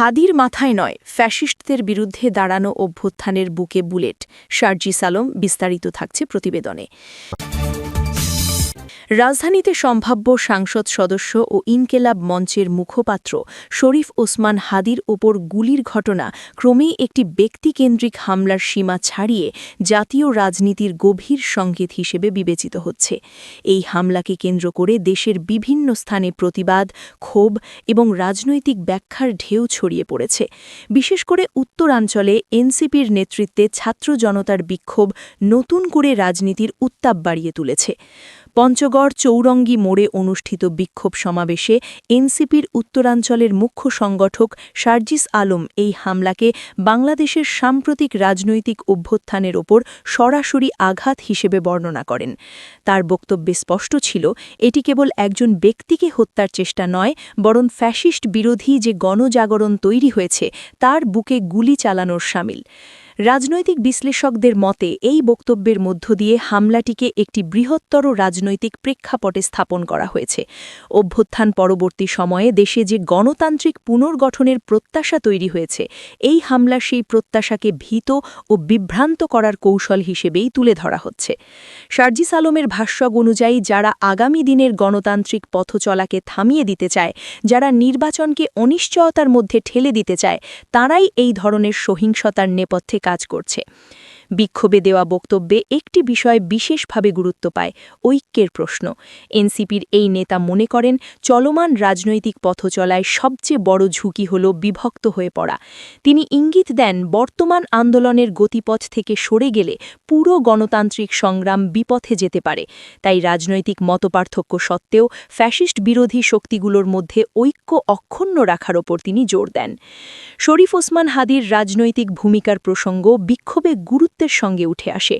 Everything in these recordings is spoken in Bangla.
হাদির মাথায় নয় ফ্যাসিস্টদের বিরুদ্ধে দাঁড়ানো অভ্যুত্থানের বুকে বুলেট। শারজি সালম বিস্তারিত থাকছে প্রতিবেদনে। রাজধানীতে সম্ভাব্য সাংসদ সদস্য ও ইনকেলাব মঞ্চের মুখপাত্র শরীফ ওসমান হাদির ওপর গুলির ঘটনা ক্রমেই একটি ব্যক্তিকেন্দ্রিক হামলার সীমা ছাড়িয়ে জাতীয় রাজনীতির গভীর সংকেত হিসেবে বিবেচিত হচ্ছে। এই হামলাকে কেন্দ্র করে দেশের বিভিন্ন স্থানে প্রতিবাদ, ক্ষোভ এবং রাজনৈতিক ব্যাখ্যার ঢেউ ছড়িয়ে পড়েছে। বিশেষ করে উত্তরাঞ্চলে এনসিপির নেতৃত্বে ছাত্র জনতার বিক্ষোভ নতুন করে রাজনীতির উত্তাপ বাড়িয়ে তুলেছে। পঞ্চগড় চৌরঙ্গি মোড়ে অনুষ্ঠিত বিক্ষোভ সমাবেশে এনসিপির উত্তরাঞ্চলের মুখ্য সংগঠক শারজিস আলম এই হামলাকে বাংলাদেশের সাম্প্রতিক রাজনৈতিক অভ্যুত্থানের ওপর সরাসরি আঘাত হিসেবে বর্ণনা করেন। তার বক্তব্যে স্পষ্ট ছিল, এটি কেবল একজন ব্যক্তিকে হত্যার চেষ্টা নয়, বরং ফ্যাসিস্ট বিরোধী যে গণজাগরণ তৈরি হয়েছে, তার বুকে গুলি চালানোর সামিল। রাজনৈতিক বিশ্লেষকদের মতে, এই বক্তব্যের মধ্য দিয়ে হামলাটিকে একটি বৃহত্তর রাজনৈতিক প্রেক্ষাপটে স্থাপন করা হয়েছে। অভ্যুত্থান পরবর্তী সময়ে দেশে যে গণতান্ত্রিক পুনর্গঠনের প্রত্যাশা তৈরি হয়েছে, এই হামলা সেই প্রত্যাশাকে ভীত ও বিভ্রান্ত করার কৌশল হিসেবেই তুলে ধরা হচ্ছে। শারজিস আলমের ভাষ্যক অনুযায়ী, যারা আগামী দিনের গণতান্ত্রিক পথচলাকে থামিয়ে দিতে চায়, যারা নির্বাচনকে অনিশ্চয়তার মধ্যে ঠেলে দিতে চায়, তারাই এই ধরনের সহিংসতার নেপথ্যে কাজ করছে। বিক্ষোভে দেওয়া বক্তব্যে একটি বিষয় বিশেষভাবে গুরুত্ব পায়, ঐক্যের প্রশ্ন। এনসিপির এই নেতা মনে করেন, চলমান রাজনৈতিক পথচলায় সবচেয়ে বড় ঝুঁকি হল বিভক্ত হয়ে পড়া। তিনি ইঙ্গিত দেন, বর্তমান আন্দোলনের গতিপথ থেকে সরে গেলে পুরো গণতান্ত্রিক সংগ্রাম বিপথে যেতে পারে। তাই রাজনৈতিক মতপার্থক্য সত্ত্বেও ফ্যাসিস্ট বিরোধী শক্তিগুলোর মধ্যে ঐক্য অক্ষুণ্ণ রাখার ওপর তিনি জোর দেন। শরীফ ওসমান হাদির রাজনৈতিক ভূমিকার প্রসঙ্গ বিক্ষোভে গুরুত্ব গুরুত্বের সঙ্গে উঠে আসে।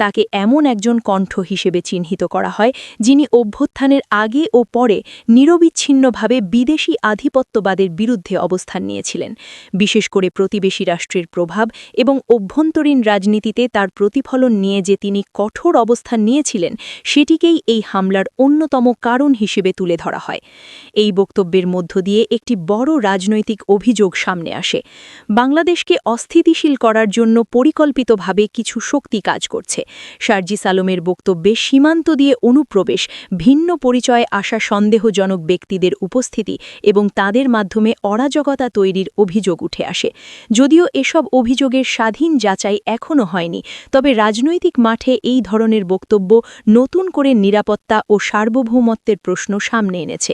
তাকে এমন একজন কণ্ঠ হিসেবে চিহ্নিত করা হয়, যিনি অভ্যুত্থানের আগে ও পরে নিরবিচ্ছিন্নভাবে বিদেশি আধিপত্যবাদের বিরুদ্ধে অবস্থান নিয়েছিলেন। বিশেষ করে প্রতিবেশী রাষ্ট্রের প্রভাব এবং অভ্যন্তরীণ রাজনীতিতে তার প্রতিফলন নিয়ে যে তিনি কঠোর অবস্থান নিয়েছিলেন, সেটিকেই এই হামলার অন্যতম কারণ হিসেবে তুলে ধরা হয়। এই বক্তব্যের মধ্য দিয়ে একটি বড় রাজনৈতিক অভিযোগ সামনে আসে। বাংলাদেশকে অস্থিতিশীল করার জন্য পরিকল্পিতভাবে ভাবে কিছু শক্তি কাজ করছে। শারজিস আলমের বক্তব্যে সীমান্ত দিয়ে অনুপ্রবেশ, ভিন্ন পরিচয়ে আসা সন্দেহজনক ব্যক্তিদের উপস্থিতি এবং তাদের মাধ্যমে অরাজকতা তৈরির অভিযোগ উঠে আসে। যদিও এসব অভিযোগের স্বাধীন যাচাই এখনও হয়নি, তবে রাজনৈতিক মাঠে এই ধরনের বক্তব্য নতুন করে নিরাপত্তা ও সার্বভৌমত্বের প্রশ্ন সামনে এনেছে।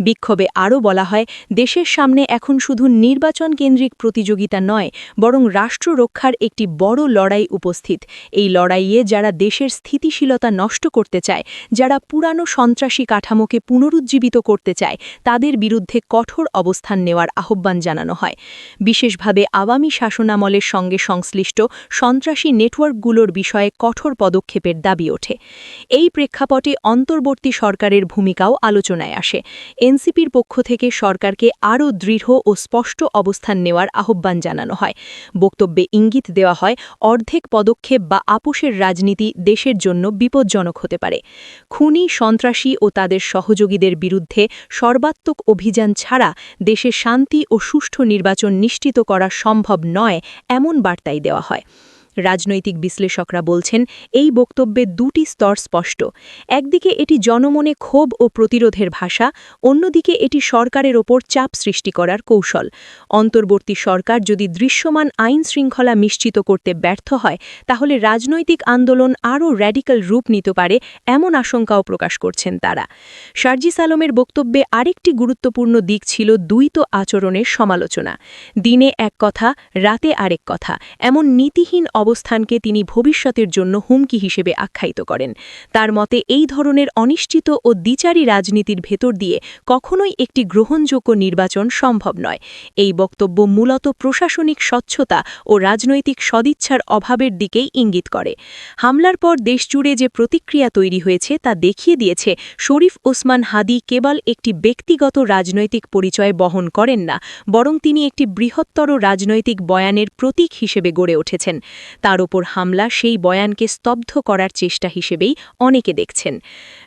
বিক্ষোভে আরও বলা হয়, দেশের সামনে এখন শুধু নির্বাচন কেন্দ্রিক প্রতিযোগিতা নয়, বরং রাষ্ট্র রক্ষার একটি বড় লড়াই উপস্থিত। এই লড়াইয়ে যারা দেশের স্থিতিশীলতা নষ্ট করতে চায়, যারা পুরানো সন্ত্রাসী কাঠামোকে পুনরুজ্জীবিত করতে চায়, তাদের বিরুদ্ধে কঠোর অবস্থান নেওয়ার আহ্বান জানানো হয়। বিশেষভাবে আওয়ামী শাসনামলের সঙ্গে সংশ্লিষ্ট সন্ত্রাসী নেটওয়ার্কগুলোর বিষয়ে কঠোর পদক্ষেপের দাবি ওঠে। এই প্রেক্ষাপটে অন্তর্বর্তী সরকারের ভূমিকাও আলোচনায় আসে। এনসিপির পক্ষ থেকে সরকারকে আরও দৃঢ় ও স্পষ্ট অবস্থান নেওয়ার আহ্বান জানানো হয়। বক্তব্যে ইঙ্গিত দেওয়া হয়, অর্ধেক প্রত্যেক পদক্ষেপ বা আপোষের রাজনীতি দেশের জন্য বিপজ্জনক হতে পারে। খুনি, সন্ত্রাসী ও তাদের সহযোগীদের বিরুদ্ধে সর্বাত্মক অভিযান ছাড়া দেশে শান্তি ও সুষ্ঠু নির্বাচন নিশ্চিত করা সম্ভব নয়, এমন বার্তাই দেওয়া হয়। রাজনৈতিক বিশ্লেষকরা বলছেন, এই বক্তব্যে দুটি স্তর স্পষ্ট। একদিকে এটি জনমনে ক্ষোভ ও প্রতিরোধের ভাষা, অন্যদিকে এটি সরকারের ওপর চাপ সৃষ্টি করার কৌশল। অন্তর্বর্তী সরকার যদি দৃশ্যমান আইন শৃঙ্খলা নিশ্চিত করতে ব্যর্থ হয়, তাহলে রাজনৈতিক আন্দোলন আরও র্যাডিক্যাল রূপ নিতে পারে এমন আশঙ্কাও প্রকাশ করছেন তারা। শারজিস আলমের বক্তব্যে আরেকটি গুরুত্বপূর্ণ দিক ছিল দ্বৈত আচরণের সমালোচনা। দিনে এক কথা, রাতে আরেক কথা, এমন নীতিহীন অবস্থানকে তিনি ভবিষ্যতের জন্য হুমকি হিসেবে আখ্যায়িত করেন। তার মতে, এই ধরনের অনিশ্চিত ও দ্বিচারী রাজনীতির ভেতর দিয়ে কখনোই একটি গ্রহণযোগ্য নির্বাচন সম্ভব নয়। এই বক্তব্য মূলত প্রশাসনিক স্বচ্ছতা ও রাজনৈতিক সদিচ্ছার অভাবের দিকেই ইঙ্গিত করে। হামলার পর দেশজুড়ে যে প্রতিক্রিয়া তৈরি হয়েছে তা দেখিয়ে দিয়েছে, শরীফ ওসমান হাদি কেবল একটি ব্যক্তিগত রাজনৈতিক পরিচয় বহন করেন না, বরং তিনি একটি বৃহত্তর রাজনৈতিক বয়ানের প্রতীক হিসেবে গড়ে উঠেছেন। তার ওপর হামলা সেই বয়ানকে স্তব্ধ করার চেষ্টা হিসেবেই অনেকে দেখছেন।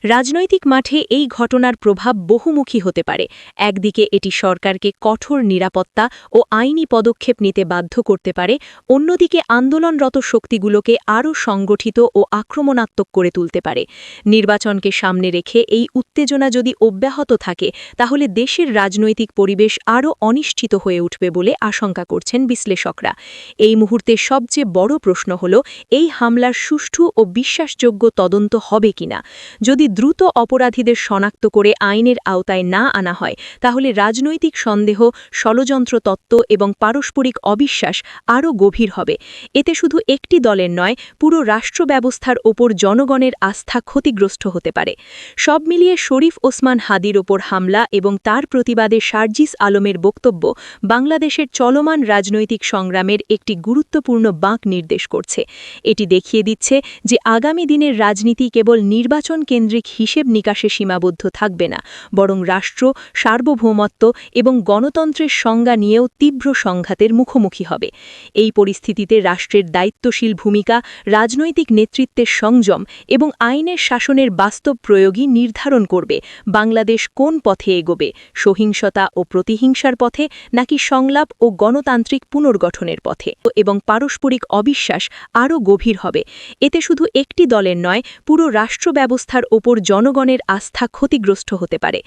রাজনৈতিক মাঠে এই ঘটনার প্রভাব বহুমুখী হতে পারে। একদিকে এটি সরকারকে কঠোর নিরাপত্তা ও আইনি পদক্ষেপ নিতে বাধ্য করতে পারে, অন্যদিকে আন্দোলনরত শক্তিগুলোকে আরও সংগঠিত ও আক্রমণাত্মক করে তুলতে পারে। নির্বাচনকে সামনে রেখে এই উত্তেজনা যদি অব্যাহত থাকে, তাহলে দেশের রাজনৈতিক পরিবেশ আরও অনিশ্চিত হয়ে উঠবে বলে আশঙ্কা করছেন বিশ্লেষকরা। এই মুহূর্তে সবচেয়ে বড় প্রশ্ন হল, এই হামলার সুষ্ঠু ও বিশ্বাসযোগ্য তদন্ত হবে কিনা? যদি দ্রুত অপরাধীদের শনাক্ত করে আইনের আওতায় না আনা হয়, তাহলে রাজনৈতিক সন্দেহ, ষড়যন্ত্র তত্ত্ব এবং পারস্পরিক অবিশ্বাস আরও গভীর হবে। এতে শুধু একটি দলের নয়, পুরো রাষ্ট্র ব্যবস্থার ওপর জনগণের আস্থা ক্ষতিগ্রস্ত হতে পারে। সব মিলিয়ে শরীফ ওসমান হাদির ওপর হামলা এবং তার প্রতিবাদে শারজিস আলমের বক্তব্য বাংলাদেশের চলমান রাজনৈতিক সংগ্রামের একটি গুরুত্বপূর্ণ বাঁক নির্দেশ করছে। এটি দেখিয়ে দিচ্ছে যে আগামী দিনের রাজনীতি কেবল নির্বাচন কেন্দ্রিক হিসেব নিকাশে সীমাবদ্ধ থাকবে না, বরং রাষ্ট্র, সার্বভৌমত্ব এবং গণতন্ত্রের সংজ্ঞা নিয়েও তীব্র সংঘাতের মুখোমুখি হবে। এই পরিস্থিতিতে রাষ্ট্রের দায়িত্বশীল ভূমিকা, রাজনৈতিক নেতৃত্বের সংযম এবং আইনের শাসনের বাস্তব প্রয়োগই নির্ধারণ করবে, বাংলাদেশ কোন পথে এগোবে, সহিংসতা ও প্রতিহিংসার পথে নাকি সংলাপ ও গণতান্ত্রিক পুনর্গঠনের পথে। এবং পারস্পরিক অবিশ্বাস আরও গভীর হবে। এতে শুধু একটি দলের নয়, পুরো রাষ্ট্র ব্যবস্থার ওপর জনগণের আস্থা ক্ষতিগ্রস্ত হতে পারে।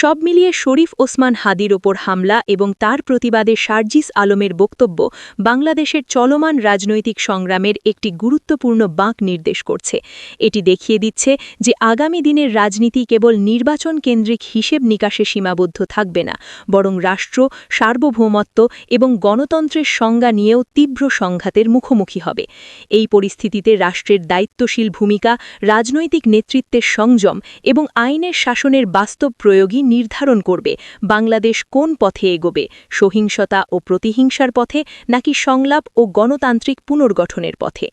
সব মিলিয়ে শরীফ ওসমান হাদির ওপর হামলা এবং তার প্রতিবাদে শারজিস আলমের বক্তব্য বাংলাদেশের চলমান রাজনৈতিক সংগ্রামের একটি গুরুত্বপূর্ণ বাঁক নির্দেশ করছে। এটি দেখিয়ে দিচ্ছে যে আগামী দিনের রাজনীতি কেবল নির্বাচন কেন্দ্রিক হিসেব নিকাশে সীমাবদ্ধ থাকবে না, বরং রাষ্ট্র, সার্বভৌমত্ব এবং গণতন্ত্রের সংজ্ঞা নিয়েও তীব্র সংঘাতের মুখোমুখি হবে। এই পরিস্থিতিতে রাষ্ট্রের দায়িত্বশীল ভূমিকা, রাজনৈতিক নেতৃত্বের সংযম এবং আইনের শাসনের বাস্তব প্রয়োগই নির্ধারণ করবে বাংলাদেশ কোন পথে এগোবে, সহিংসতা ও প্রতিহিংসার পথে নাকি সংলাপ ও গণতান্ত্রিক পুনর্গঠনের পথে।